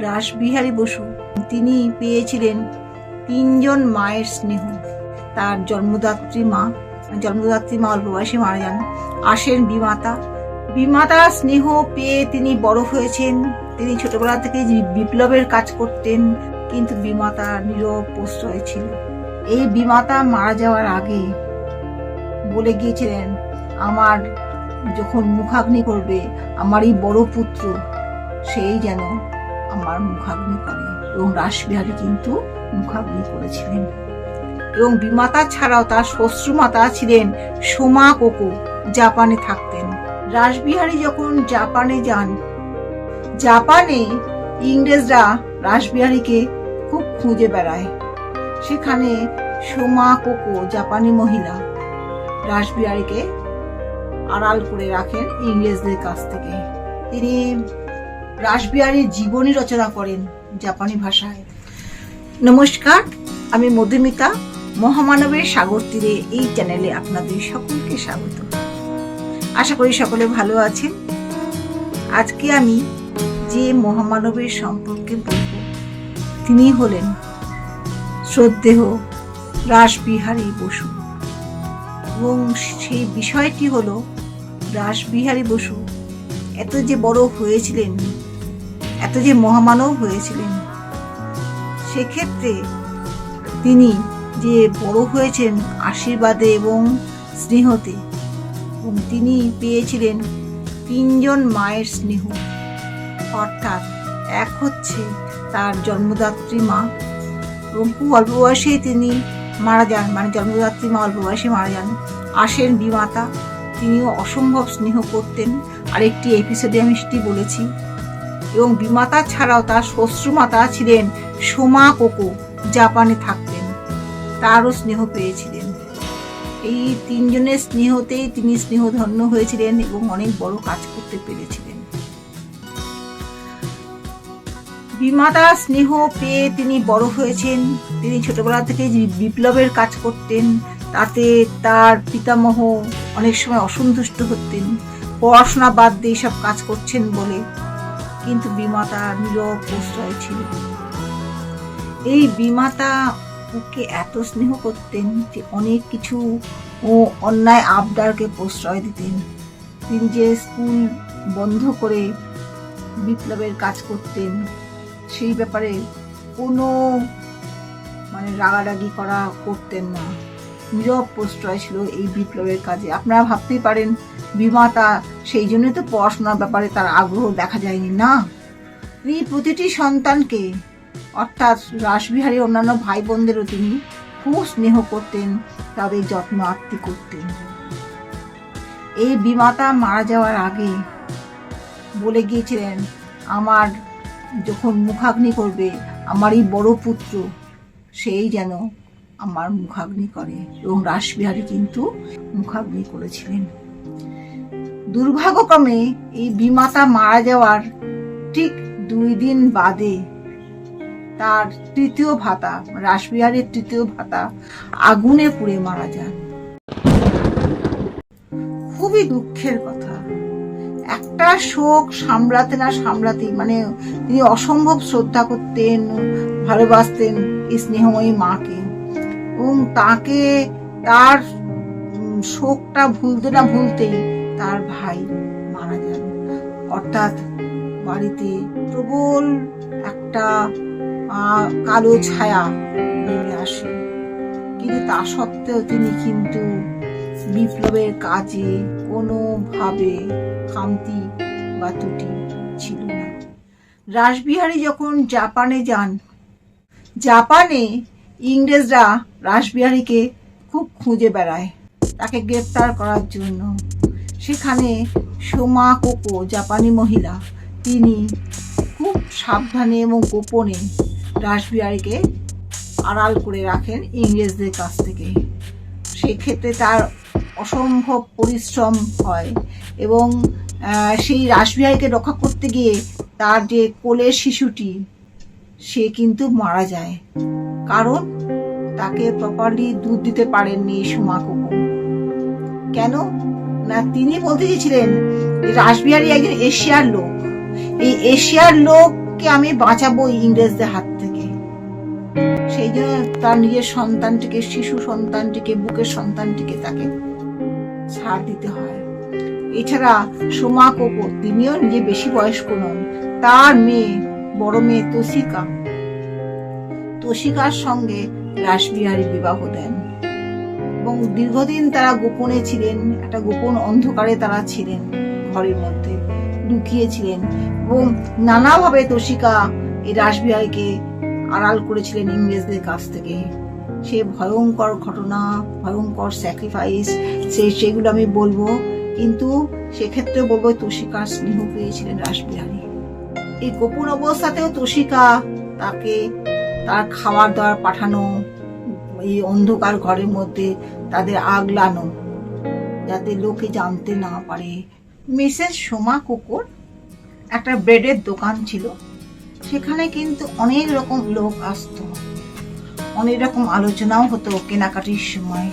রাসবিহারী বসু। তিনি পেয়েছিলেন তিনজন মায়ের স্নেহ। তার জন্মদাত্রী মা জন্মদাত্রী মা অল্প বয়সে মারা যান। আসেন বিমাতা। বিমাতার স্নেহ পেয়ে তিনি বড় হয়েছেন। তিনি ছোটবেলা থেকে বিপ্লবের কাজ করতেন, কিন্তু বিমাতা নীরব প্রশ্রয় ছিল। এই বিমাতা মারা যাওয়ার আগে বলে গিয়েছিলেন, আমার যখন মুখাগ্নি করবে আমার এই বড় পুত্র, সেই যেন আমার মুখাগ্নি করে এবং রাসবিহারী কিন্তু মুখাগ্নি করেছিলেন। এবং বিমাতা ছাড়াও তার শ্বশ্রুমাতা ছিলেন সোমা কোকো, জাপানে থাকতেন। রাসবিহারী যখন জাপানে যান, জাপানে ইংরেজরা রাসবিহারীকে খুব খুঁজে বেড়ায়। সেখানে সোমা কোকো, জাপানি মহিলা, রাসবিহারীকে আড়াল করে রাখেন ইংরেজদের কাছ থেকে। তিনি রাসবিহারীর জীবনী রচনা করেন জাপানি ভাষায়। নমস্কার, আমি মধুমিতা, মহামানবের সাগর তীরে এই চ্যানেলে আপনাদের সকলকে স্বাগত। আশা করি সকলে ভালো আছেন। আজকে আমি যে মহামানবের সম্পর্কে বলব, তিনি হলেন শ্রদ্ধেহ রাসবিহারী বসু। এবং সেই বিষয়টি হলো, রাসবিহারী বসু এত যে বড় হয়েছিলেন এত যে মহামানব হয়েছিলেন। সেক্ষেত্রে তিনি যে বড় হয়েছেন আশীর্বাদে এবং স্নেহতে, এবং তিনি পেয়েছিলেন তিনজন মায়ের স্নেহ। অর্থাৎ এক হচ্ছে তার জন্মদাত্রী মা। এবং খুব অল্প বয়সেই তিনি মারা যান মানে জন্মদাত্রী মা অল্প বয়সে মারা যান। আসেন বিমাতা, তিনিও অসম্ভব স্নেহ করতেন। আরেকটি এপিসোডে আমি সেটি বলেছি। এবং বিমাতা ছাড়াও তার শ্বশ্রুমাতা ছিলেন সোমা কোকো, জাপানে থাকতেন। তারও স্নেহ পেয়েছিলেন। এই তিনজনের স্নেহতেই তিনি স্নেহধন্য হয়েছিলেন এবং অনেক বড় কাজ করতে পেরেছিলেন। বিমাতা স্নেহ পেয়ে তিনি বড় হয়েছেন। তিনি ছোটবেলা থেকে বিপ্লবের কাজ করতেন, তাতে তার পিতামহ অনেক সময় অসন্তুষ্ট হতেন। পড়াশোনা বাদ দিয়ে সব কাজ করছেন বলে কিন্তু বিমাতা নীরব প্রশ্রয় ছিল। এই বিমাতা ওকে এত স্নেহ করতেন যে অনেক কিছু ও অন্যায় আবদারকে প্রশ্রয় দিতেন। তিনি যে স্কুল বন্ধ করে বিপ্লবের কাজ করতেন, সেই ব্যাপারে কোনো মানে রাগারাগি করা করতেন না। নীরব প্রশ্রয় ছিল এই বিপ্লবের কাজে। আপনারা ভাবতেই পারেন, বিমাতা সেই জন্যই তো পড়াশোনার ব্যাপারে তার আগ্রহ দেখা যায়নি, না? তিনি প্রতিটি সন্তানকে, অর্থাৎ রাসবিহারী অন্যান্য ভাই বোনদেরও তিনি খুব স্নেহ করতেন, তাদের যত্ন আত্মি করতেন। এই বিমাতা মারা যাওয়ার আগে বলে গিয়েছিলেন, আমার যখন মুখাগ্নি করবে আমার এই বড় পুত্র, সেই যেন আমার মুখাগ্নি করে এবং রাসবিহারী কিন্তু মুখাগ্নি করেছিলেন। দুর্ভাগ্যক্রমে এই বিমাতা মারা যাওয়ার ঠিক দুই দিন বাদে তার তৃতীয় ভাতা, রাসবিহারের তৃতীয় ভাতা আগুনে পুড়ে মারা যান। খুবই দুঃখের কথা। একটা শোক সামলাতে না সামলাতেই মানে তিনি অসম্ভব শ্রদ্ধা করতেন, ভালোবাসতেন স্নেহময়ী মাকে। এবং তাকে তার শোকটা ভুলতে না ভুলতেই তার ভাই মারা যান। অর্থাৎ বাড়িতে প্রবল একটা কালো ছায়া নেমে আসে। কিন্তু তা সত্ত্বেও তিনি কিন্তু বিপ্লবের কাজে কোনোভাবে খামতি বা ত্রুটি ছিল না। রাসবিহারী যখন জাপানে যান, জাপানে ইংরেজরা রাসবিহারীকে খুব খুঁজে বেড়ায়। তাকে গ্রেপ্তার করার জন্য। সেখানে সোমা কোকো, জাপানি মহিলা, তিনি খুব সাবধানে এবং গোপনে রাসবিহারীকে আড়াল করে রাখেন ইংরেজদের কাছ থেকে। সেক্ষেত্রে তার অসম্ভব পরিশ্রম হয় এবং সেই রাসবিহারীকে রক্ষা করতে গিয়ে তার যে কোলের শিশুটি, সে কিন্তু মারা যায়। কারণ তাকে প্রপারলি দুধ দিতে পারেননি সুমা কুকু কেন? না, তিনি বলতে চেয়েছিলেন, রাসবিহারী একজন এশিয়ার লোক। এই এশিয়ার লোক লোককে আমি বাঁচাবো ইংরেজদের হাত থেকে। সেই জন্য তার নিজের সন্তানটিকে, শিশু সন্তানটিকে, বুকের সন্তানটিকে তাকে ছাড় দিতে হয়। এছাড়া সোমা কোকো তিনিও নিজে বেশি বয়স্ক নন, তার মেয়ে, বড় মেয়ে তোষিকা তোষিকার সঙ্গে রাসবিহারী বিবাহ দেন। এবং দীর্ঘদিন তারা গোপনে ছিলেন, একটা গোপন অন্ধকারে তারা ছিলেন ঘরের মধ্যে লুকিয়ে ছিলেন এবং নানাভাবে তোষিকা এই রাসবিহারীকে আড়াল করেছিলেন ইংরেজদের কাছ থেকে। সে ভয়ঙ্কর ঘটনা, ভয়ঙ্কর স্যাক্রিফাইস সে সেগুলো আমি বলব। কিন্তু সেক্ষেত্রে বলব তোষিকার স্নেহ পেয়েছিলেন রাসবিহারী। এই গোপন অবস্থাতেও তোষিকা তাকে তার খাবার দাবার পাঠানো, এই অন্ধকার ঘরের মধ্যে তাদের আগলানো, যাতে লোকে জানতে না পারে। মিসেস সোমা কুকুর একটা ব্রেডের দোকান ছিল। সেখানে কিন্তু অনেক রকম লোক আসতো। অনেক রকম আলোচনাও হতো কেনাকাটির সময়।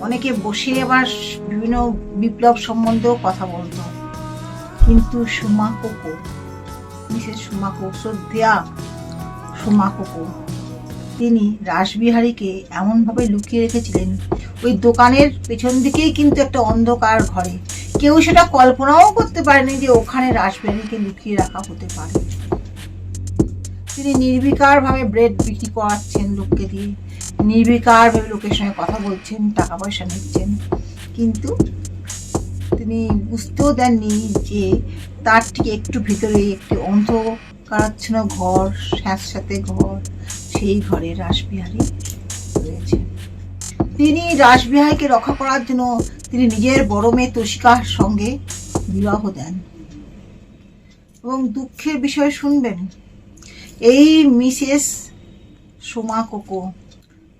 অনেকে বসে আবার বিভিন্ন বিপ্লব সম্বন্ধেও কথা বলতো। কিন্তু সুমা কুকুর, মিসেস সুমা কুকুর শ্রদ্ধা সুমা কুকুর তিনি রাসবিহারীকে এমনভাবে লুকিয়ে রেখেছিলেন, ওই দোকানের পেছন দিকেই কিন্তু একটা অন্ধকার ঘরে। কেউ সেটা কল্পনাও করতে পারেনি যে ওখানে রাসবিহারীকে লুকিয়ে রাখা হতে পারে। তিনি নির্বিকারভাবে ব্রেড বিক্রি করাচ্ছেন লোককে দিয়ে। নির্বিকারভাবে লোকের সঙ্গে কথা বলছেন টাকা পয়সা নিচ্ছেন। কিন্তু তিনি বুঝতেও দেননি যে তার ঠিক একটু ভিতরে একটি অন্ধকারাচ্ছন্ন ঘর, স্যাঁতস্যাঁতে ঘর, সেই ঘরে রাসবিহারী রয়েছে। তিনি রাসবিহারীকে রক্ষা করার জন্য তিনি নিজের বড় মেয়ে তোষিকার সঙ্গে বিবাহ দেন। এবং দুঃখের বিষয় শুনবেন, এই মিসেস সোমা কোকো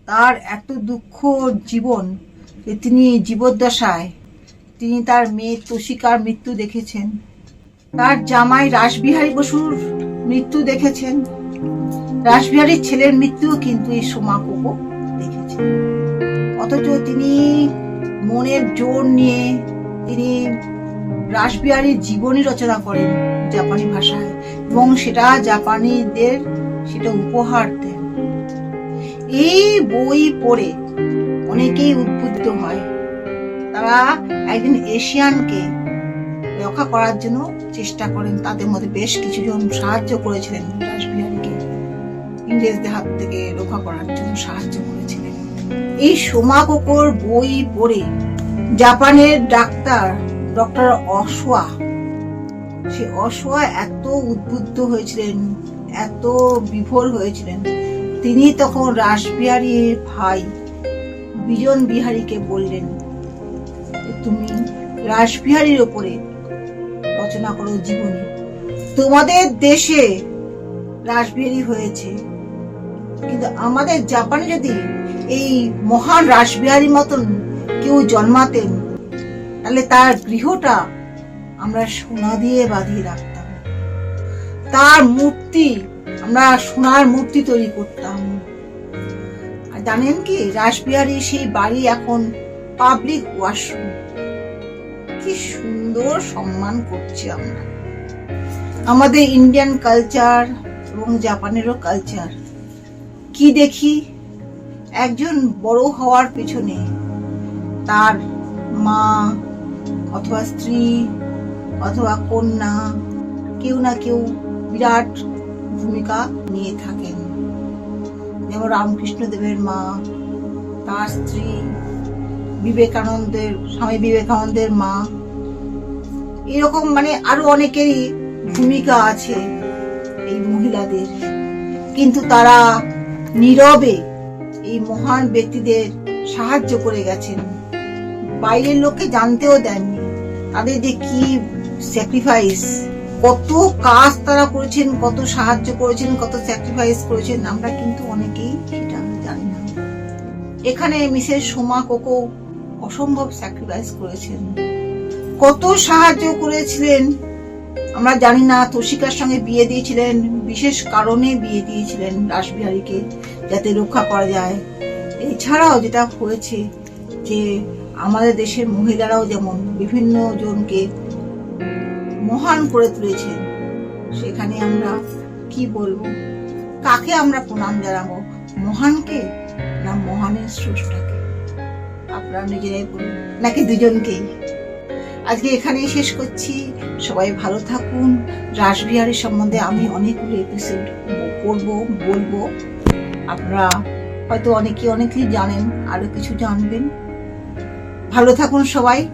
তার এত দুঃখ জীবন যে তিনি জীবদ্দশায় তিনি তার মেয়ে তোষিকার মৃত্যু দেখেছেন। তার জামাই রাসবিহারী বসুর মৃত্যু দেখেছেন। রাসবিহারীর ছেলের মৃত্যুও কিন্তু এই সোমা কোকো দেখেছেন। অথচ তিনি মনের জোর নিয়ে তিনি রাসবিহারীর জীবনী রচনা করেন জাপানি ভাষায় এবং সেটা জাপানিদের সেটা উপহার দেন। এই বই পড়ে অনেকেই উদ্বুদ্ধ হয়। তারা একদিন এশিয়ানকে রক্ষা করার জন্য চেষ্টা করেন। তাদের মধ্যে বেশ কিছুজন সাহায্য করেছিলেন রাসবিহারীকে ইংরেজদের হাত থেকে রক্ষা করার জন্য সাহায্য করেছিলেন। এই সোমাকোকর বই পড়ে জাপানের ডাক্তার ডক্টর অশোয়া, সে অশোয়া এত উদ্বুদ্ধ হয়েছিলেন, এত বিভোর হয়েছিলেন। তিনি তখন রাসবিহারীর ভাই বিজন বিহারীকে বললেন, তুমি রাসবিহারীর ওপরে রচনা করো জীবনী। তোমাদের দেশে রাসবিহারী হয়েছে। কিন্তু আমাদের জাপানে যদি এই মহান রাসবিহারীর মতন কেউ জন্মাতেন, তাহলে তার গৃহটা আমরা সোনা দিয়ে বাঁধিয়ে রাখতাম। তার মূর্তি, আমরা সোনার মূর্তি তৈরি করতাম। আর জানেন কি রাসবিহারী সেই বাড়ি এখন পাবলিক ওয়াশরুম কি সুন্দর সম্মান করছি আমরা। আমাদের ইন্ডিয়ান কালচার এবং জাপানেরও কালচার কি দেখি? একজন বড় হওয়ার পেছনে তার মা অথবা স্ত্রী অথবা কন্যা কেউ না কেউ বিরাট ভূমিকা নিয়ে থাকেন। যেমন রামকৃষ্ণ দেবের মা, তার স্ত্রী বিবেকানন্দের, স্বামী বিবেকানন্দের মা। এরকম মানে আরও অনেকেরই ভূমিকা আছে এই মহিলাদের। কিন্তু তারা নীরবে এই মহান ব্যক্তিদের সাহায্য করে গেছেন। বাইরের লোককে জানতেও দেননি। তাদের যে কি স্যাক্রিফাইস কত কাজ তারা করেছেন, কত সাহায্য করেছেন, কত স্যাক্রিফাইস করেছেন, আমরা কিন্তু অনেকেই সেটা জানি না। এখানে মিসেস সোমা কোকো অসম্ভব স্যাক্রিফাইস করেছেন। কত সাহায্য করেছিলেন। আমরা জানি না তোষিকার সঙ্গে বিয়ে দিয়েছিলেন, বিশেষ কারণে বিয়ে দিয়েছিলেন রাসবিহারীকে যাতে রক্ষা করা যায়। এছাড়াও যেটা হয়েছে যে আমাদের দেশের মহিলারাও যেমন বিভিন্ন জনকে মহান করে তুলেছেন, সেখানে আমরা কি বলব? কাকে আমরা প্রণাম জানাব? মহানকে না মহানের স্রষ্টাকে? আপনারা নিজেরাই বলুন নাকি দুজনকেই? আজকে এখানেই শেষ করছি। সবাই ভালো থাকুন। রাসবিহারের সম্বন্ধে আমি অনেকগুলো এপিসোড করব, বলব। আপনারা হয়তো অনেকে অনেকেই জানেন আরও কিছু জানবেন। ভালো থাকুন সবাই।